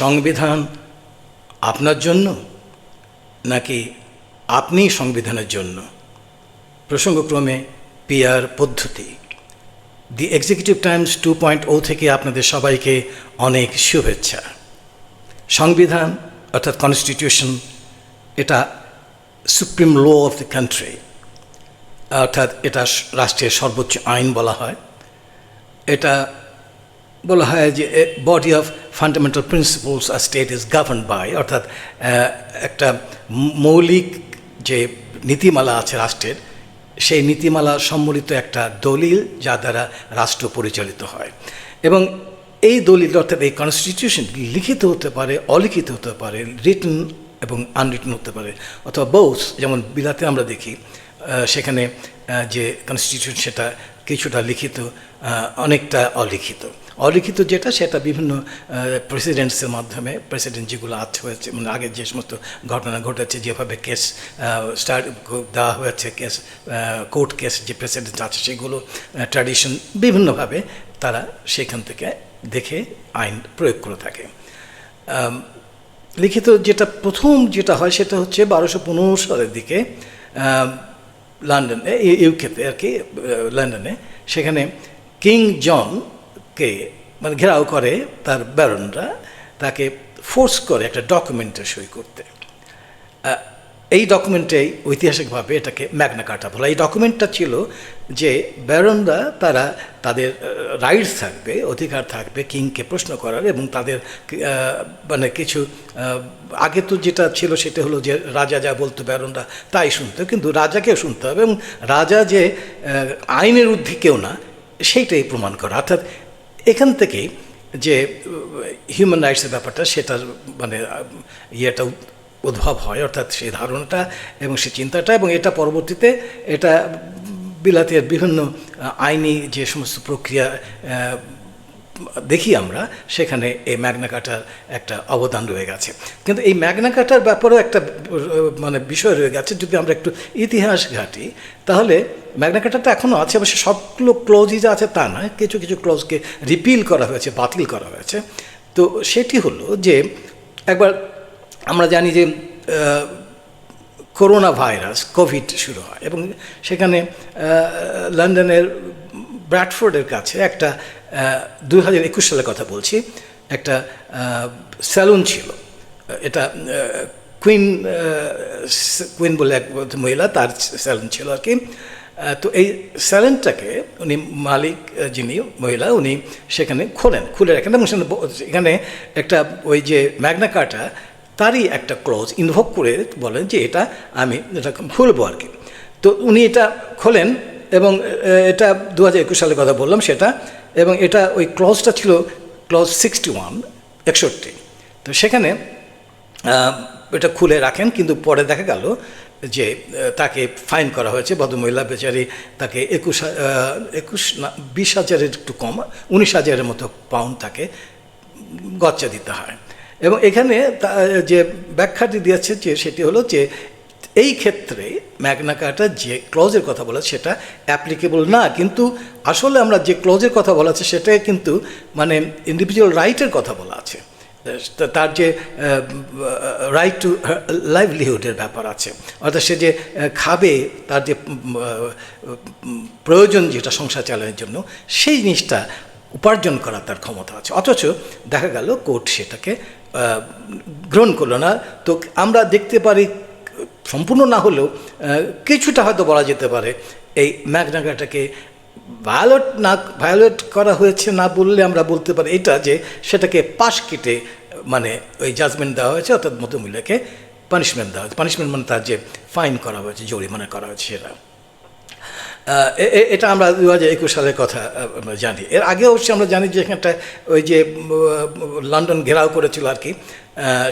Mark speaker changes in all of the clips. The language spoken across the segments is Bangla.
Speaker 1: সংবিধান আপনার জন্য নাকি আপনি সংবিধানের জন্য? প্রসঙ্গক্রমে পিআর পদ্ধতি। The executive times two point o থেকে আপনাদের সবাইকে অনেক শুভেচ্ছা। সংবিধান অর্থাৎ কনস্টিটিউশন, এটা supreme law of the country, অর্থাৎ এটা রাষ্ট্রের সর্বোচ্চ আইন বলা হয়। এটা বলা হয় যে বডি অফ ফান্ডামেন্টাল প্রিন্সিপলস আর স্টেট ইজ গভর্ন বাই অর্থাৎ একটা মৌলিক যে নীতিমালা আছে রাষ্ট্রের, সেই নীতিমালা সম্বলিত একটা দলিল যা দ্বারা রাষ্ট্র পরিচালিত হয়। এবং এই দলিল, অর্থাৎ এই কনস্টিটিউশন লিখিত হতে পারে, অলিখিত হতে পারে রিটন এবং আনরিটন হতে পারে, অথবা বৌস যেমন বিলাতে আমরা দেখি সেখানে যে কনস্টিটিউশন সেটা কিছুটা লিখিত অনেকটা অলিখিত। অলিখিত যেটা, সেটা বিভিন্ন প্রেসিডেন্টসের মাধ্যমে প্রেসিডেন্ট যেগুলো আছে, হয়েছে মানে আগে যে সমস্ত ঘটনা ঘটেছে, যেভাবে কেস স্টার্ট দেওয়া হয়েছে কেস কোর্ট কেস যে প্রেসিডেন্ট আছে, সেগুলো ট্র্যাডিশন বিভিন্নভাবে তারা সেখান থেকে দেখে আইন প্রয়োগ করে থাকে। লিখিত যেটা প্রথম যেটা হয়, সেটা হচ্ছে বারোশো পনেরো সালের দিকে লন্ডনে ইউকেতে আর কি লন্ডনে, সেখানে কিং জনকে মানে ঘেরাও করে তার ব্যারনরা, তাকে ফোর্স করে একটা ডকুমেন্টে সই করতে। এই ডকুমেন্টে ঐতিহাসিকভাবে এটাকে ম্যাগনা কাটা বলা। এই ডকুমেন্টটা ছিল যে ব্যারনরা তারা তাদের রাইটস থাকবে, অধিকার থাকবে কিংকে প্রশ্ন করার এবং তাদের মানে কিছু আগে তো যেটা ছিল সেটা হলো যে রাজা যা বলতো ব্যারনরা তাই শুনতো, কিন্তু রাজাকেও শুনতে হবে এবং রাজা যে আইনের ঊর্ধ্বে কেউ না, সেইটাই প্রমাণ করা। অর্থাৎ এখান থেকে যে হিউম্যান রাইটসের ব্যাপারটা, সেটার মানে ইয়েটা উদ্ভব হয়, অর্থাৎ সেই ধারণাটা এবং সেই চিন্তাটা এবং এটা পরবর্তীতে এটা বিলাতের বিভিন্ন আইনি যে সমস্ত প্রক্রিয়া দেখি আমরা, সেখানে এই ম্যাগনা কাটার একটা অবদান রয়ে গেছে। কিন্তু এই ম্যাগনা কাটার ব্যাপারেও একটা মানে বিষয় রয়ে গেছে, যদি আমরা একটু ইতিহাস ঘাঁটি, তাহলে ম্যাগনা কাটারটা এখনও আছে, অবশ্য সবগুলো ক্লোজই যা আছে তা নয়, কিছু কিছু ক্লোজকে রিপিল করা হয়েছে, বাতিল করা হয়েছে। তো সেটি হলো যে, একবার আমরা জানি যে করোনা ভাইরাস কোভিড শুরু হয় এবং সেখানে লন্ডনের ব্র্যাডফোর্ডের কাছে একটা দুই হাজার একুশ সালের কথা বলছি, একটা স্যালুন ছিল। এটা কুইন কুইন বলে এক মহিলা, তার স্যালুন ছিল আর কি। তো এই স্যালুনটাকে উনি মালিক যিনি মহিলা, উনি সেখানে খোলেন। খুলে রাখেন এবং সেখানে এখানে একটা ওই যে ম্যাগনা কার্টা, তারই একটা ক্লোজ ইনভোক করে বলেন যে এটা আমি এটা খুলবো আর কি। তো উনি এটা খোলেন এবং এটা দু হাজার একুশ সালের কথা বললাম, সেটা এবং এটা ওই ক্লজটা ছিল ক্লজ সিক্সটি ওয়ান একষট্টি। তো সেখানে এটা খুলে রাখেন, কিন্তু পরে দেখা গেল যে তাকে ফাইন করা হয়েছে, ভদ্রমহিলা বেচারি তাকে একুশ একুশ না, বিশ হাজারের একটু কম, উনিশ হাজারের মতো পাউন্ড তাকে গচ্চা দিতে হয়। এবং এখানে যে ব্যাখ্যাটি দিয়েছে যে, সেটি হলো যে এই ক্ষেত্রে ম্যাগনা কার্টার যে ক্লজের কথা বলা সেটা অ্যাপ্লিকেবল না। কিন্তু আসলে আমরা যে ক্লজের কথা বলা আছে সেটা কিন্তু মানে ইন্ডিভিজুয়াল রাইটের কথা বলা আছে। তার যে রাইট টু লাইভলিহুডের ব্যাপার আছে। অর্থাৎ সে যে খাবে, তার যে প্রয়োজন যেটা সংসার চালানোর জন্য, সেই জিনিসটা উপার্জন করার তার ক্ষমতা আছে। অথচ দেখা গেল কোর্ট সেটাকে গ্রহণ করল না। তো আমরা দেখতে পারি সম্পূর্ণ না হলেও কিছুটা হয়তো বলা যেতে পারে, এই ম্যাগনাগাটাকে ভায়োলেট না, ভায়োলেট করা হয়েছে না বললে আমরা বলতে পারি এটা যে সেটাকে পাশ কেটে মানে ওই জাজমেন্ট দেওয়া হয়েছে, অর্থাৎ মধ্যমূল্যকে পানিশমেন্ট দেওয়া হয়েছে। পানিশমেন্ট মানে তার যে ফাইন করা হয়েছে, জরিমানা করা হয়েছে সেটা। এটা আমরা দু হাজার একুশ সালের কথা জানি। এর আগে অবশ্যই আমরা জানি যে এখানটা ওই যে লন্ডন ঘেরাও করেছিল আর কি।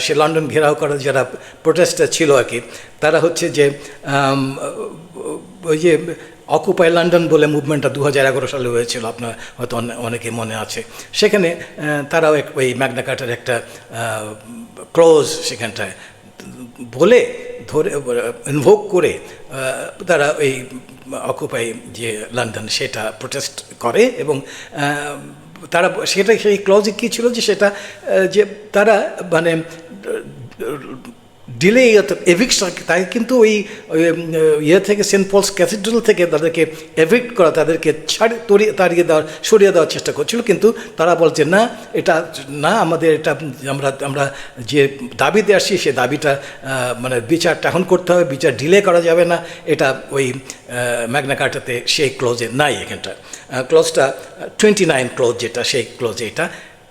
Speaker 1: সে লন্ডন ঘেরাও করার যারা প্রোটেস্টার ছিল আর কি, তারা হচ্ছে যে ওই যে অকুপাই লন্ডন বলে মুভমেন্টটা দু হাজার এগারো সালে হয়েছিল, আপনার হয়তো অনেকে মনে আছে। সেখানে তারাও এক, ওই ম্যাগনা কার্টার একটা ক্লোজ সেখানটায় বলে ধরে ইনভোক করে তারা ওই অকুপাই যে লন্ডন সেটা প্রোটেস্ট করে এবং তারা সেটা সেই ক্লজে কী ছিল যে সেটা যে তারা মানে ডিলে এভিকশন তাই কিন্তু ওই ইয়ে থেকে সেন্ট পলস ক্যাথিড্রাল থেকে তাদেরকে এভিক্ট করা, তাদেরকে ছাড়ি তরিয়ে তাড়িয়ে দেওয়ার সরিয়ে দেওয়ার চেষ্টা করছিল। কিন্তু তারা বলছে, না, এটা, না, আমাদের এটা, আমরা আমরা যে দাবিতে আসছি, সে দাবিটা মানে বিচারটা এখন করতে হবে, বিচার ডিলে করা যাবে না। এটা ওই ম্যাগনা কার্টাতে সেই ক্লোজে নাই এখানটা। ক্লোজটা টোয়েন্টি নাইন ক্লোজ যেটা, সেই ক্লোজে এটা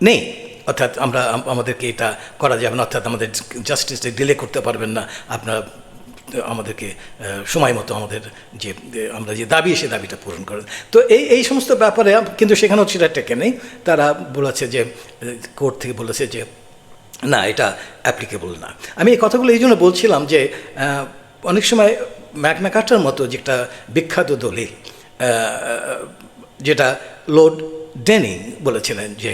Speaker 1: নেই। অর্থাৎ আমরা, আমাদেরকে এটা করা যাবে না, অর্থাৎ আমাদের জাস্টিস ডিলে করতে পারবেন না। আপনারা, আমাদেরকে সময় মতো আমাদের যে, আমরা যে দাবি, সে দাবিটা পূরণ করেন। তো এই এই সমস্ত ব্যাপারে কিন্তু সেখানেও সেটা টেকে নেই। তারা বলেছে যে, কোর্ট থেকে বলেছে যে, না, এটা অ্যাপ্লিকেবল না। আমি এই কথাগুলো এই জন্য বলছিলাম যে অনেক সময় ম্যাগনা কার্টার মতো যে একটা বিখ্যাত দলিল যেটা লর্ড ডেনিং বলেছিলেন যে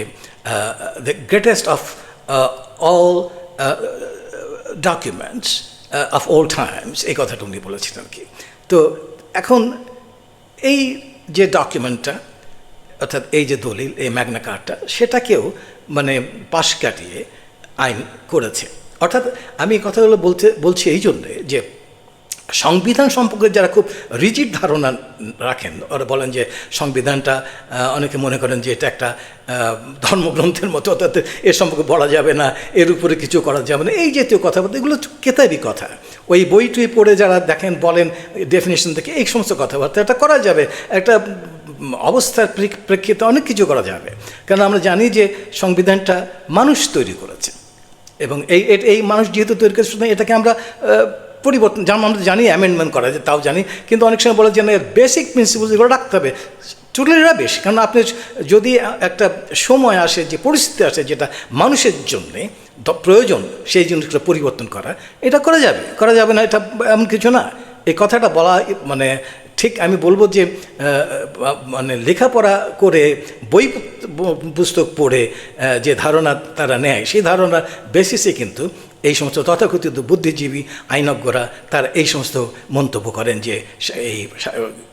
Speaker 1: the greatest of all documents of all times এই কথাটা উনি বলেছিলেন কি? তো এখন এই যে ডকুমেন্টটা অর্থাৎ এই যে দলিল, এই ম্যাগনা কার্ডটা সেটাকেও মানে পাশ কাটিয়ে আইন করেছে। অর্থাৎ আমি এই কথাগুলো বলতে, বলছি এই জন্যে যে সংবিধান সম্পর্কে যারা খুব রিজিড ধারণা রাখেন, ওরা বলেন যে সংবিধানটা অনেকে মনে করেন যে এটা একটা ধর্মগ্রন্থের মতো, অর্থাৎ এর সম্পর্কে বলা যাবে না, এর উপরে কিছু করা যাবে না, এই জাতীয় কথাবার্তা, এগুলো কেতাবি কথা। ওই বই টুই পড়ে যারা দেখেন, বলেন ডেফিনেশন থেকে এই সমস্ত কথাবার্তা, এটা করা যাবে। একটা অবস্থার প্রেক- প্রেক্ষিতে অনেক কিছু করা যাবে। কারণ আমরা জানি যে সংবিধানটা মানুষ তৈরি করেছে। এবং এই এই মানুষ যেহেতু তৈরি করেছে এটাকে আমরা পরিবর্তন, যেমন আমরা জানি অ্যামেন্ডমেন্ট করা যায় তাও জানি, কিন্তু অনেক সময় বলে যে না, এর বেসিক প্রিন্সিপাল যেগুলো রাখতে হবে। চুলেরা বেশি, কারণ আপনি যদি একটা সময় আসে, যে পরিস্থিতি আসে, যেটা মানুষের জন্যে প্রয়োজন, সেই জিনিসগুলো পরিবর্তন করা, এটা করা যাবে। করা যাবে না, এটা এমন কিছু না। এই কথাটা বলা মানে ঠিক আমি বলব যে মানে লেখাপড়া করে বই পুস্তক পড়ে যে ধারণা তারা নেয়, সেই ধারণার বেসিসে কিন্তু এই সমস্ত তথাকথিত বুদ্ধিজীবী আইনজ্ঞরা তারা এই সমস্ত মন্তব্য করেন যে এই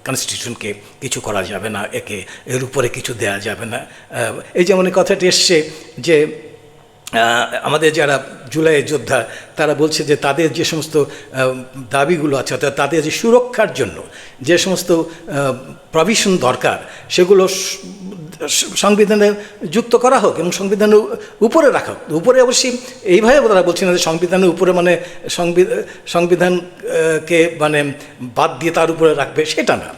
Speaker 1: কনস্টিটিউশনকে কিছু করা যাবে না, একে এর উপরে কিছু দেয়া যাবে না। এই যেমন কথাটি এসছে যে আমাদের যারা জুলাইয়ের যোদ্ধা, তারা বলছে যে তাদের যে সমস্ত দাবিগুলো আছে, অর্থাৎ তাদের যে সুরক্ষার জন্য যে সমস্ত প্রভিশন দরকার, সেগুলো সংবিধানে যুক্ত করা হোক এবং সংবিধানের উপরে রাখা হোক। উপরে অবশ্যই এইভাবে তারা বলছেন যে সংবিধানের উপরে মানে সংবিধানকে মানে বাদ দিয়ে তার উপরে রাখবে, সেটা না।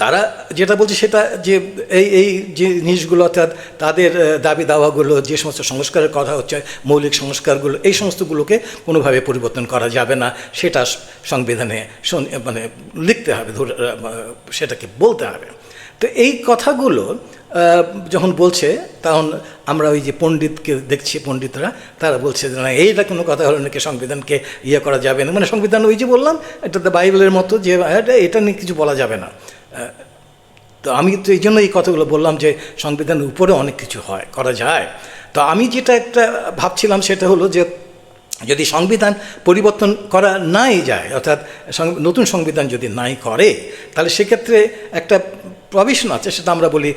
Speaker 1: তারা যেটা বলছে সেটা যে এই এই যে জিনিসগুলো অর্থাৎ তাদের দাবি দাওয়াগুলো, যে সমস্ত সংস্কারের কথা হচ্ছে, মৌলিক সংস্কারগুলো, এই সমস্তগুলোকে কোনোভাবে পরিবর্তন করা যাবে না, সেটা সংবিধানে মানে লিখতে হবে সেটাকে বলতে হবে। তো এই কথাগুলো যখন বলছে, তখন আমরা ওই যে পণ্ডিতকে দেখছি, পণ্ডিতরা, তারা বলছে যে না, এইটা কোনো কথা হলো নাকি সংবিধানকে ইয়ে করা যাবে না? মানে সংবিধান ওই যে বললাম এটা তো বাইবেলের মতো যে এটা এটা নিয়ে কিছু বলা যাবে না। তো আমি তো এই জন্য এই কথাগুলো বললাম যে সংবিধানের উপরে অনেক কিছু হয়, করা যায়। তো আমি যেটা একটা ভাবছিলাম সেটা হলো যে যদি সংবিধান পরিবর্তন করা নাই যায়, অর্থাৎ নতুন সংবিধান যদি নাই করে, তাহলে সেক্ষেত্রে একটা প্রভিশন আছে, সেটা আমরা বলি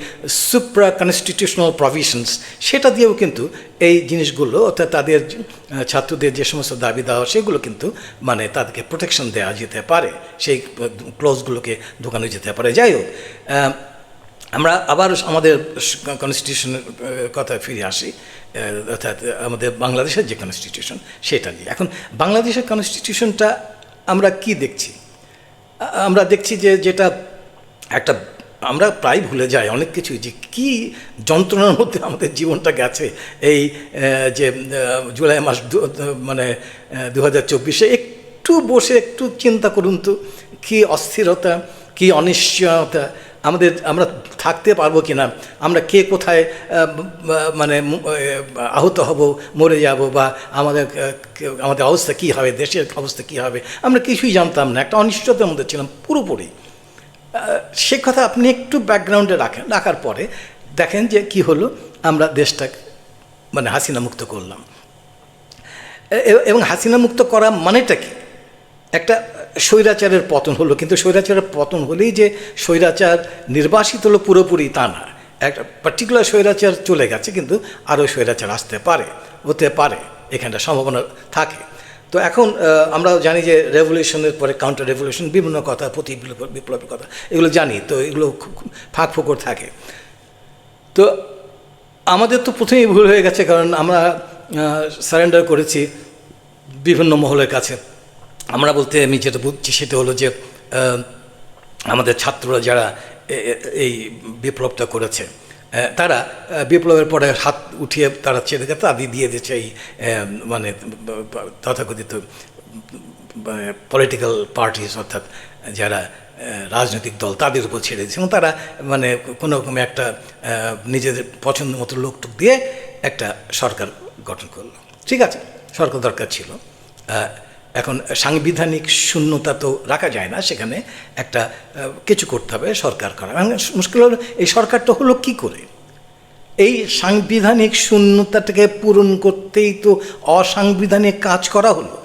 Speaker 1: সুপ্রা কনস্টিটিউশনাল প্রভিশনস সেটা দিয়েও কিন্তু এই জিনিসগুলো, অর্থাৎ তাদের ছাত্রদের যে সমস্ত দাবি দেওয়া, সেগুলো কিন্তু মানে তাদেরকে প্রোটেকশন দেওয়া যেতে পারে। সেই ক্লোজগুলোকে ঢোকানো যেতে পারে। যাই হোক আমরা আবার আমাদের কনস্টিটিউশনের কথায় ফিরে আসি অর্থাৎ আমাদের বাংলাদেশের যে কনস্টিটিউশন সেটা নিয়ে। এখন বাংলাদেশের কনস্টিটিউশনটা আমরা কি দেখছি? আমরা দেখছি যে যেটা একটা আমরা প্রায় ভুলে যাই অনেক কিছু যে কি যন্ত্রণার মধ্যে আমাদের জীবনটা গেছে। এই যে জুলাই মাস মানে দু হাজার চব্বিশে একটু বসে একটু চিন্তা করুন তো, কী অস্থিরতা, কী অনিশ্চয়তা, আমাদের, আমরা থাকতে পারব কি না আমরা কে কোথায় মানে আহত হব, মরে যাব, বা আমাদের আমাদের অবস্থা কী হবে, দেশের অবস্থা কী হবে, আমরা কিছুই জানতাম না। একটা অনিশ্চয়তার মধ্যে ছিলাম পুরোপুরি। সে কথা আপনি একটু ব্যাকগ্রাউন্ডে রাখেন, রাখার পরে দেখেন যে কি হলো, আমরা দেশটাকে মানে হাসিনা মুক্ত করলাম। এবং হাসিনা মুক্ত করা মানেটা কি? একটা স্বৈরাচারের পতন হলো, কিন্তু স্বৈরাচারের পতন হলেই যে স্বৈরাচার নির্বাসিত হলো পুরোপুরি তা না। একটা পার্টিকুলার স্বৈরাচার চলে গেছে, কিন্তু আরও স্বৈরাচার আসতে পারে, হতে পারে, এখানটা সম্ভাবনা থাকে। তো এখন আহ, আমরাও জানি যে রেভলিউশনের পরে কাউন্টার রেভলিউশন বিভিন্ন কথা প্রতি বিপ্লব- বিপ্লবের কথা এগুলো জানি তো এগুলো ফাঁক ফোকর থাকে। তো আমাদের তো প্রথমেই ভুল হয়ে গেছে কারণ আমরা সারেন্ডার করেছি বিভিন্ন মহলের কাছে। আমরা বলতে আমি যেটা বুঝছি সেটা হলো যে আমাদের ছাত্ররা যারা এই বিপ্লবটা করেছে তারা বিপ্লবের পরে হাত উঠিয়ে তারা ছেড়ে গেছে আদি দিয়ে দিয়েছে এই মানে তথাকথিত পলিটিক্যাল পার্টিস অর্থাৎ যারা রাজনৈতিক দল, তাদের উপর ছেড়ে দিয়েছে। এবং তারা মানে কোনো রকমের একটা নিজেদের পছন্দ মতো লোকটুক দিয়ে একটা সরকার গঠন করল। ঠিক আছে, সরকার দরকার ছিল। এখন সাংবিধানিক শূন্যতা তো রাখা যায় না, সেখানে একটা কিছু করতে হবে, সরকার করা। এবং মুশকিল হলো, এই সরকারটা হলো কি করে? এই সাংবিধানিক শূন্যতাটাকে পূরণ করতেই তো অসাংবিধানিক কাজ করা হলো।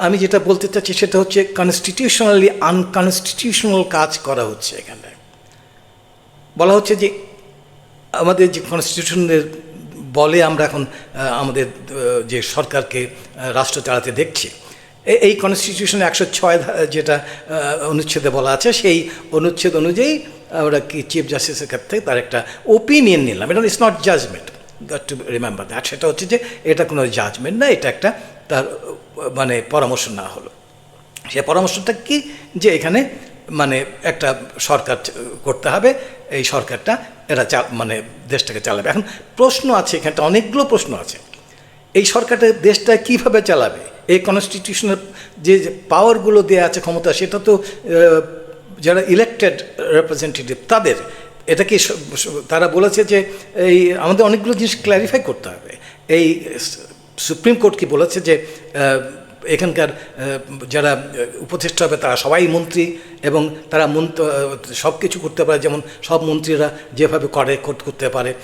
Speaker 1: আমি যেটা বলতে চাচ্ছি সেটা হচ্ছে কনস্টিটিউশনালি আনকনস্টিটিউশনাল কাজ করা হচ্ছে এখানে। বলা হচ্ছে যে আমাদের যে কনস্টিটিউশনের বলে আমরা এখন আমাদের যে সরকারকে রাষ্ট্র চালাতে দেখছি। এই কনস্টিটিউশনে একশো ছয় যেটা অনুচ্ছেদে বলা আছে, সেই অনুচ্ছেদ অনুযায়ী আমরা কি চিফ জাস্টিসের ক্ষেত্রে তার একটা ওপিনিয়ন নিলাম। এটা it's not judgment got to remember that সেটা হচ্ছে যে, এটা কোনো জাজমেন্ট না, এটা একটা তার মানে পরামর্শ না হলো। সে পরামর্শটা কি? যে এখানে মানে একটা সরকার করতে হবে, এই সরকারটা এরা চা মানে দেশটাকে চালাবে। এখন প্রশ্ন আছে, এখানটা অনেকগুলো প্রশ্ন আছে। এই সরকারটা দেশটা কীভাবে চালাবে? এই কনস্টিটিউশনের যে পাওয়ারগুলো দেওয়া আছে, ক্ষমতা, সেটা তো যারা ইলেক্টেড রিপ্রেজেন্টেটিভ তাদের। এটা কি তারা বলেছে যে, এই আমাদের অনেকগুলো জিনিস ক্ল্যারিফাই করতে হবে। এই সুপ্রিম কোর্ট কি বলেছে যে এখানকার যারা উপদেষ্টা হবে তারা সবাই মন্ত্রী এবং তারা সব কিছু করতে পারে। যেমন সব মন্ত্রীরা যেভাবে করে করতে পারে।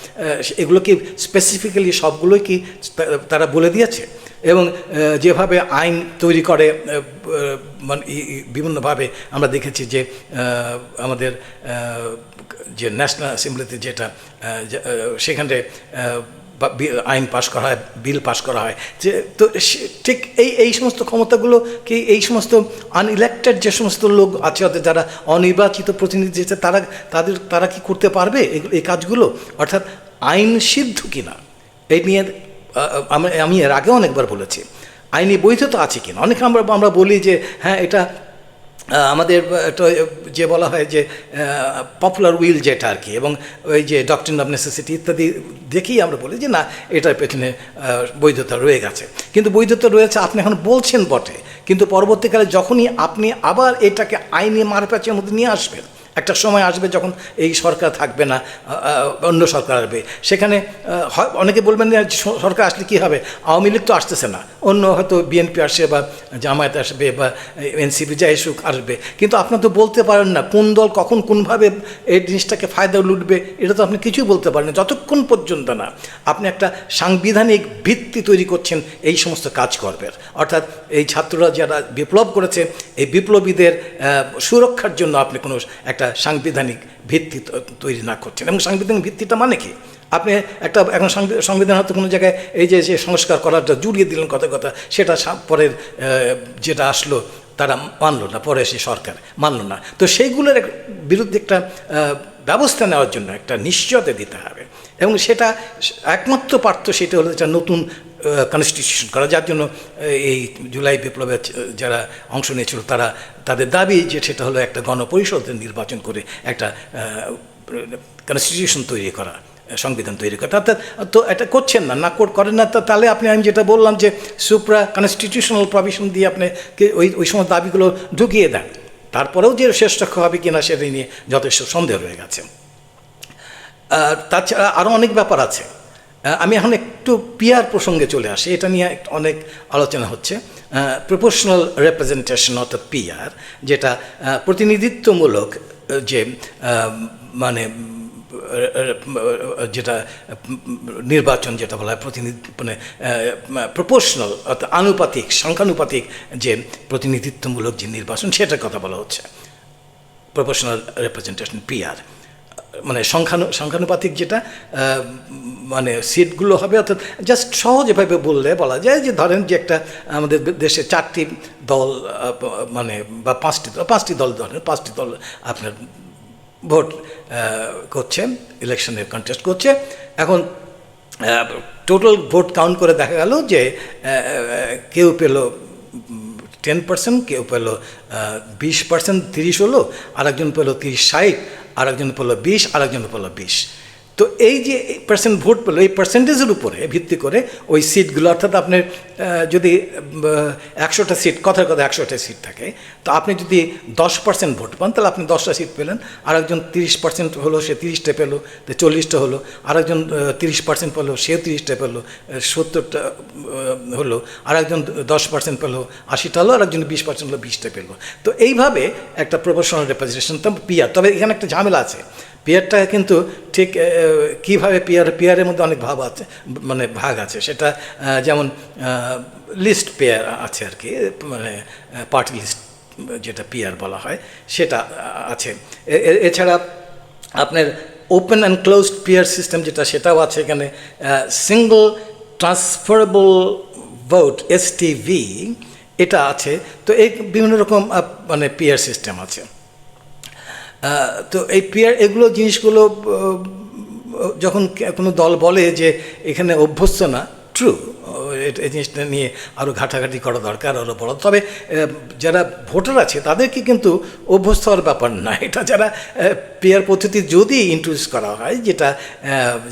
Speaker 1: এগুলো কি স্পেসিফিক্যালি সবগুলোই কি তারা বলে দিয়েছে? এবং যেভাবে আইন তৈরি করে মানে বিভিন্নভাবে আমরা দেখেছি যে আমাদের যে ন্যাশনাল অ্যাসেম্বলিতে যেটা সেখানে আইন পাশ করা হয়, বিল পাশ করা হয়, যে তো ঠিক এই এই সমস্ত ক্ষমতাগুলো কি এই সমস্ত আনইলেক্টেড যে সমস্ত লোক আছে অর্থাৎ যারা অনির্বাচিত প্রতিনিধি আছে, তারা, তাদের, তারা কি করতে পারবে এই কাজগুলো? অর্থাৎ আইন সিদ্ধ কিনা? এই নিয়ে আমি এর আগেও অনেকবার বলেছি। আইনি বৈধতা আছে কিনা? অনেক আমরা আমরা বলি যে হ্যাঁ এটা আমাদের যে বলা হয় যে পপুলার উইল যেটা আর কি, এবং ওই যে ডক্টরিন অফ নেসেসিটি ইত্যাদি দেখেই আমরা বলি যে না, এটার পেছনে বৈধতা রয়ে গেছে। কিন্তু বৈধতা রয়েছে, আপনি এখন বলছেন বটে, কিন্তু পরবর্তীকালে যখনই আপনি আবার এটাকে আইনি মারপ্যাচের মধ্যে নিয়ে আসবেন একটা সময় আসবে যখন এই সরকার থাকবে না অন্য সরকার আসবে। সেখানে অনেকে বলবেন যে সরকার আসলে কী হবে? আওয়ামী লীগ তো আসতেছে না। অন্য হয়তো বিএনপি আসবে বা জামায়াত আসবে বা এনসিপি যা এসুক আসবে। কিন্তু আপনার তো বলতে পারেন না কোন দল কখন কোনভাবে এই জিনিসটাকে ফায়দা লুটবে, এটা তো আপনি কিছুই বলতে পারেন যতক্ষণ পর্যন্ত না আপনি একটা সাংবিধানিক ভিত্তি তৈরি করছেন, এই সমস্ত কাজ অর্থাৎ এই ছাত্ররা যারা বিপ্লব করেছে, এই বিপ্লবীদের সুরক্ষার জন্য আপনি কোনো একটা সাংবিধানিক ভিত্তি তৈরি না করছেন। এবং সাংবিধানিক ভিত্তিটা মানে কি? আপনি একটা, এখন সংবি- সংবিধান হয়তো কোনো জায়গায় এই যে যে সংস্কার করাটা জুড়িয়ে দিলেন কথা কথা, সেটা পরের যেটা আসলো তারা মানল না, পরে সে সরকার মানল না। তো সেইগুলোর বিরুদ্ধে একটা ব্যবস্থা নেওয়ার জন্য একটা নিশ্চয়তা দিতে হবে। এবং সেটা একমাত্র পার্থ সেটা হলো একটা নতুন কনস্টিটিউশন করা। যার জন্য এই জুলাই বিপ্লবের যারা অংশ নিয়েছিল তারা, তাদের দাবি যে সেটা হলো একটা গণপরিষদের নির্বাচন করে একটা কনস্টিটিউশন তৈরি করা, সংবিধান তৈরি করা। অর্থাৎ, তো এটা করছেন না না কর- করেন না তাহলে আপনি, আমি যেটা বললাম যে সুপ্রা কনস্টিটিউশনাল প্রভিশন দিয়ে আপনি ওই ওই সমস্ত দাবিগুলো ঢুকিয়ে দেন। তারপরেও যে শেষ রক্ষা হবে কিনা সেটা নিয়ে যথেষ্ট সন্দেহ রয়ে গেছে। তাছাড়া আরও অনেক ব্যাপার আছে। আমি এখন একটু পিয়ার প্রসঙ্গে চলে আসি, এটা নিয়ে অনেক আলোচনা হচ্ছে। প্রপোর্শনাল রেপ্রেজেন্টেশন অর্থাৎ পিয়ার যেটা প্রতিনিধিত্বমূলক যে মানে যেটা, নির্বাচন যেটা বলা হয়, প্রতিনিধি মানে প্রপোর্শনাল অর্থাৎ আনুপাতিক, সংখ্যানুপাতিক যে প্রতিনিধিত্বমূলক যে নির্বাচন, সেটার কথা বলা হচ্ছে। প্রপোর্শনাল রেপ্রেজেন্টেশন পিআর মানে সংখ্যানু, সংখ্যানুপাতিক যেটা মানে সিটগুলো হবে, অর্থাৎ জাস্ট সহজভাবে বললে বলা যায় যে ধরেন যে একটা আমাদের দেশে চারটি দল মানে বা পাঁচটি দল পাঁচটি দল ধরেন, পাঁচটি দল আপনার ভোট করছে ইলেকশনে কন্টেস্ট করছে। এখন টোটাল ভোট কাউন্ট করে দেখা গেল যে কেউ পেল টেন পার্সেন্ট কেউ পেল বিশ পার্সেন্ট তিরিশ হলো, আরেকজন পেল তিরিশ ষাট আরেকজন পেল বিশ আরেকজন পেল বিশ তো এই যে পার্সেন্ট ভোট পেল, এই পার্সেন্টেজের উপরে ভিত্তি করে ওই সিটগুলো অর্থাৎ আপনার যদি একশোটা সিট কথার কথা একশোটা সিট থাকে, তো আপনি যদি দশ পার্সেন্ট ভোট পান, তাহলে আপনি দশটা সিট পেলেন। আরেকজন তিরিশ পার্সেন্ট হলো, সে তিরিশটা পেল, তো চল্লিশটা হলো। আরেকজন তিরিশ পার্সেন্ট পেল সেও তিরিশটা পেল সত্তরটা হলো। আরেকজন দশ পার্সেন্ট পেল, আশিটা হলো, আরেকজন বিশ পার্সেন্ট হলো, বিশটা পেল। তো এইভাবে একটা প্রফেশনাল রেপ্রেজেন্টেশন তো পিয়ার তবে এখানে একটা ঝামেলা আছে। পিয়ারটা কিন্তু ঠিক কীভাবে পিয়ার, পিয়ারের মধ্যে অনেক ভাব আছে মানে ভাগ আছে, সেটা যেমন লিস্ট পেয়ার আছে আর কি মানে পার্টি লিস্ট যেটা পিয়ার বলা হয়, সেটা আছে। এছাড়া আপনার open and closed peer system যেটা, সেটাও আছে এখানে সিঙ্গল ট্রান্সফারেবল ভোট এসটিভি এটা আছে। তো এই বিভিন্ন রকম মানে পিয়ার সিস্টেম আছে। তো এই পিয়ার এগুলো জিনিসগুলো যখন কোনো দল বলে যে এখানে অভ্যস্ত না ট্রু এই জিনিসটা নিয়ে আরও ঘাটাঘাটি করা দরকার আরও বড়। তবে যারা ভোটার আছে, তাদেরকে কিন্তু অভ্যস্ত হওয়ার ব্যাপার না। এটা যারা পেয়ার পদ্ধতি যদি ইন্ট্রোডিউস করা হয়, যেটা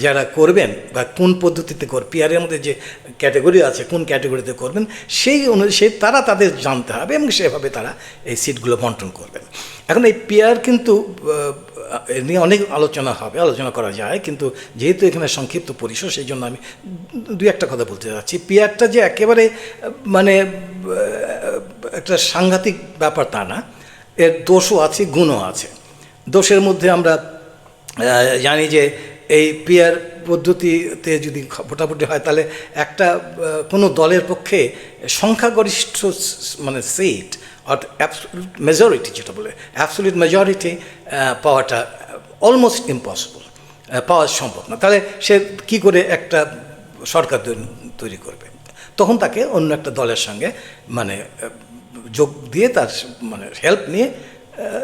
Speaker 1: যারা করবেন বা কোন পদ্ধতিতে কর, পেয়ারের মধ্যে যে ক্যাটাগরি আছে, কোন ক্যাটাগরিতে করবেন, সেই অনুযায়ী তারা তাদের জানতে হবে এবং সেভাবে তারা এই সিটগুলো বন্টন করবেন। এখন এই পেয়ার কিন্তু নিয়ে অনেক আলোচনা হবে, আলোচনা করা যায়। কিন্তু যেহেতু এখানে সংক্ষিপ্ত পরিসর সেই জন্য আমি দু একটা কথা বলতে চাচ্ছি পেয়ারটা যে একেবারে মানে একটা সাংঘাতিক ব্যাপার তা না। এর দোষও আছে, গুণও আছে। দোষের মধ্যে আমরা জানি যে এই পিয়ার পদ্ধতিতে যদি ভোটাভুটি হয়, তাহলে একটা কোনো দলের পক্ষে সংখ্যাগরিষ্ঠ মানে সিট অ্যাবসলিউট মেজরিটি যেটা বলে অ্যাবসলিউট মেজরিটি পাওয়াটা অলমোস্ট ইম্পসিবল পাওয়া সম্ভব না। তাহলে সে কি করে একটা সরকার তৈরি- করবে? তখন তাকে অন্য একটা দলের সঙ্গে মানে যোগ দিয়ে তার মানে হেল্প নিয়ে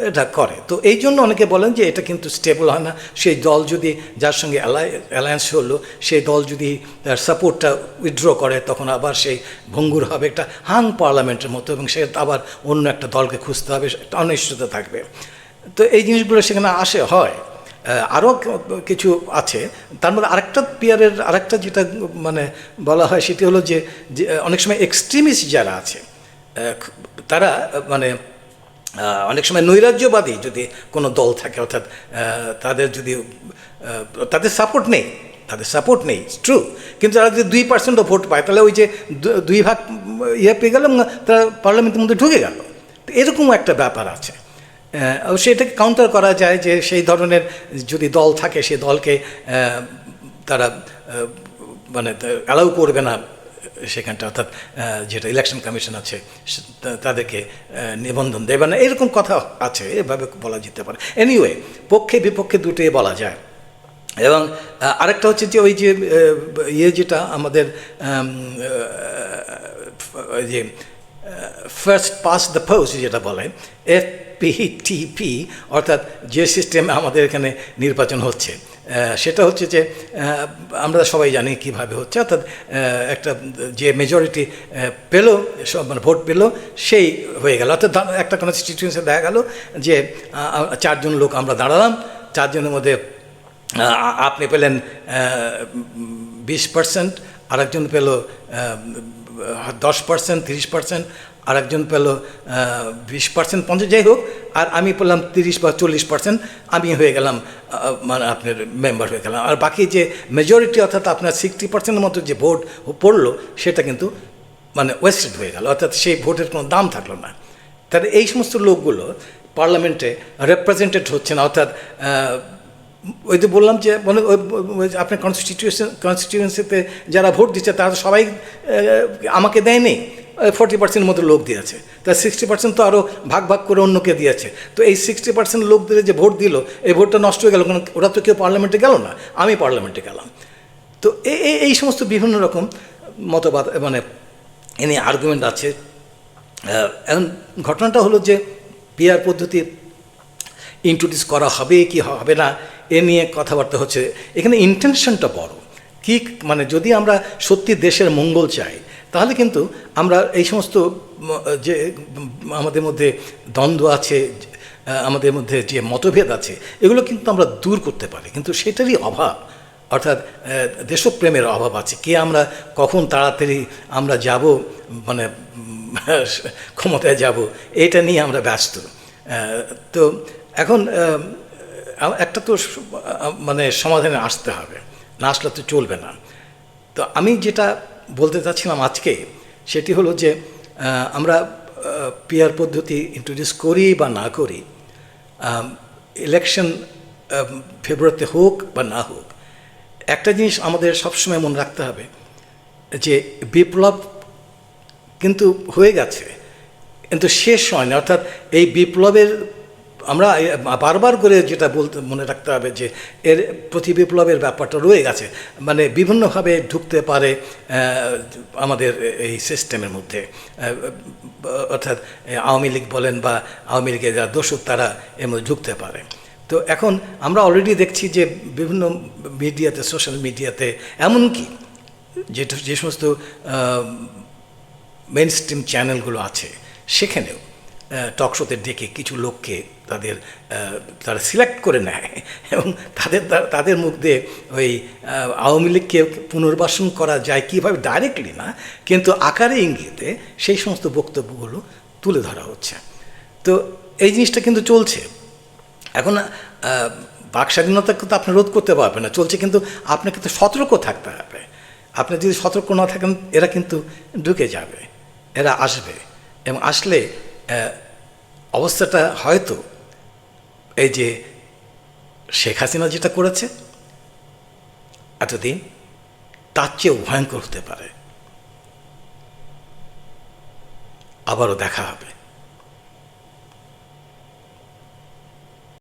Speaker 1: এটা করে। তো এই জন্য অনেকে বলেন যে এটা কিন্তু স্টেবল হয় না। সেই দল যদি যার সঙ্গে অ্যালায়েন্স হলো সেই দল যদি তার সাপোর্টটা উইথড্র করে, তখন আবার সেই ভঙ্গুর হবে একটা হাং পার্লামেন্টের মতো এবং সে আবার অন্য একটা দলকে খুঁজতে হবে একটা অনিশ্চয়তা থাকবে। তো এই জিনিসগুলো সেখানে আসে, হয়। আরও কিছু আছে। তার মধ্যে আরেকটা পিয়ারের আরেকটা যেটা মানে বলা হয়, সেটি হলো যে অনেক সময় এক্সট্রিমিস্ট যারা আছে তারা মানে অনেক সময় নৈরাজ্যবাদী যদি কোনো দল থাকে, অর্থাৎ তাদের যদি তাদের সাপোর্ট নেই, তাদের সাপোর্ট নেই ট্রু কিন্তু তারা যদি দুই পার্সেন্টও ভোট পায়, তাহলে ওই যে দুই ভাগ ইয়ে পেয়ে গেল তারা পার্লামেন্টের মধ্যে ঢুকে গেল। এরকম একটা ব্যাপার আছে। অবশ্যই এটাকে কাউন্টার করা যায় যে সেই ধরনের যদি দল থাকে সেই দলকে তারা মানে অ্যালাউ করবে না। সেখানটা, অর্থাৎ যেটা ইলেকশন কমিশন আছে তাদেরকে নিবন্ধন দেবে না, এরকম কথা আছে, এভাবে বলা যেতে পারে। এনিওয়ে পক্ষে বিপক্ষে দুটোই বলা যায়। এবং আরেকটা হচ্ছে যে ওই যে ইয়ে যেটা আমাদের যে ফার্স্ট পাস দ্য পোস্ট যেটা বলে এফ পিটিপি অর্থাৎ যে সিস্টেমে আমাদের এখানে নির্বাচন হচ্ছে। সেটা হচ্ছে যে আমরা সবাই জানি কীভাবে হচ্ছে, অর্থাৎ একটা, যে মেজরিটি পেল, সব মানে ভোট পেল, সেই হয়ে গেল। অর্থাৎ একটা কোনো সিচুয়েশন দেখা গেল যে চারজন লোক আমরা দাঁড়ালাম, চারজনের মধ্যে আপনি পেলেন বিশ পার্সেন্ট আরেকজন পেল দশ পার্সেন্ট তিরিশ পার্সেন্ট আরেকজন পেল বিশ পার্সেন্ট, পঞ্চাশ, যাই হোক, আর আমি পেলাম তিরিশ বা চল্লিশ পার্সেন্ট, আমি হয়ে গেলাম মানে আপনার মেম্বার হয়ে গেলাম। আর বাকি যে মেজরিটি অর্থাৎ আপনার সিক্সটি পার্সেন্টের মতো যে ভোট পড়ল, সেটা কিন্তু মানে ওয়েস্টেড হয়ে গেল। অর্থাৎ সেই ভোটের কোনো দাম থাকল না। তাহলে এই সমস্ত লোকগুলো পার্লামেন্টে রেপ্রেজেন্টেড হচ্ছে না। অর্থাৎ ওই যে বললাম যে মানে আপনার কনস্টিটিউশন কনস্টিটিউয়েন্সিতে যারা ভোট দিচ্ছে, তারা সবাই আমাকে দেয়নি। ফোর্টি পার্সেন্ট মতো লোক দিয়েছে। তা সিক্সটি পার্সেন্ট তো আরও ভাগ ভাগ করে অন্যকে দিয়েছে। তো এই সিক্সটি পার্সেন্ট লোকদের যে ভোট দিল, এই ভোটটা নষ্ট হয়ে গেল, কারণ ওরা তো কেউ পার্লামেন্টে গেল না, আমি পার্লামেন্টে গেলাম। তো এই এই- সমস্ত বিভিন্ন রকম মতবাদ মানে এনে আর্গুমেন্ট আছে। এখন ঘটনাটা হলো যে পিআর পদ্ধতি ইন্ট্রোডিউস করা হবে কি হবে না, এ নিয়ে কথাবার্তা হচ্ছে। এখানে ইন্টেনশনটা বড়। কি মানে যদি আমরা সত্যি দেশের মঙ্গল চাই তাহলে কিন্তু আমরা এই সমস্ত যে আমাদের মধ্যে দ্বন্দ্ব আছে আমাদের মধ্যে যে মতভেদ আছে, এগুলো কিন্তু আমরা দূর করতে পারি। কিন্তু সেটারই অভাব, অর্থাৎ দেশপ্রেমের অভাব আছে। কে আমরা, কখন তাড়াতাড়ি আমরা যাব মানে ক্ষমতায় যাব, এটা নিয়ে আমরা ব্যস্ত। তো এখন একটা তো মানে সমাধানে আসতে হবে, না আসলে তো চলবে না। তো আমি যেটা বলতে চাচ্ছিলাম আজকে, সেটি হলো যে আমরা পিয়ার পদ্ধতি ইন্ট্রোডিউস করি বা না করি ইলেকশন ফেব্রুয়ারিতে হোক বা না হোক, একটা জিনিস আমাদের সবসময় মনে রাখতে হবে, যে বিপ্লব কিন্তু হয়ে গেছে, কিন্তু শেষ হয়নি অর্থাৎ এই বিপ্লবের আমরা বারবার করে যেটা বলতে মনে রাখতে হবে যে এর প্রতি বিপ্লবের ব্যাপারটা রয়ে গেছে। মানে বিভিন্নভাবে ঢুকতে পারে আমাদের এই সিস্টেমের মধ্যে। অর্থাৎ আওয়ামী লীগ বলেন বা আওয়ামী লীগের যারা দোষক তারা এর মধ্যে ঢুকতে পারে। তো এখন আমরা অলরেডি দেখছি যে বিভিন্ন মিডিয়াতে সোশ্যাল মিডিয়াতে এমনকি যেটা, যে সমস্ত মেন স্ট্রিম চ্যানেলগুলো আছে, সেখানেও টক শোতে ডেকে কিছু লোককে তাদের তারা সিলেক্ট করে নেয়। এবং তাদের তাদের মুখ দিয়ে ওই আওয়ামী লীগকে পুনর্বাসন করা যায় কীভাবে ডাইরেক্টলি না, কিন্তু আকারে ইঙ্গিতে সেই সমস্ত বক্তব্যগুলো তুলে ধরা হচ্ছে। তো এই জিনিসটা কিন্তু চলছে। এখন বাক স্বাধীনতা কিন্তু আপনি রোধ করতে পারবেন না, চলছে কিন্তু আপনাকে তো সতর্ক থাকতে হবে। আপনি যদি সতর্ক না থাকেন, এরা কিন্তু ঢুকে যাবে, এরা আসবে। এবং আসলে অবস্থাটা হয়তো এই যে শেখ হাসিনা যেটা করেছে, এতদিন তার চেয়ে ভয়ঙ্কর হতে পারে। আবারও দেখা হবে।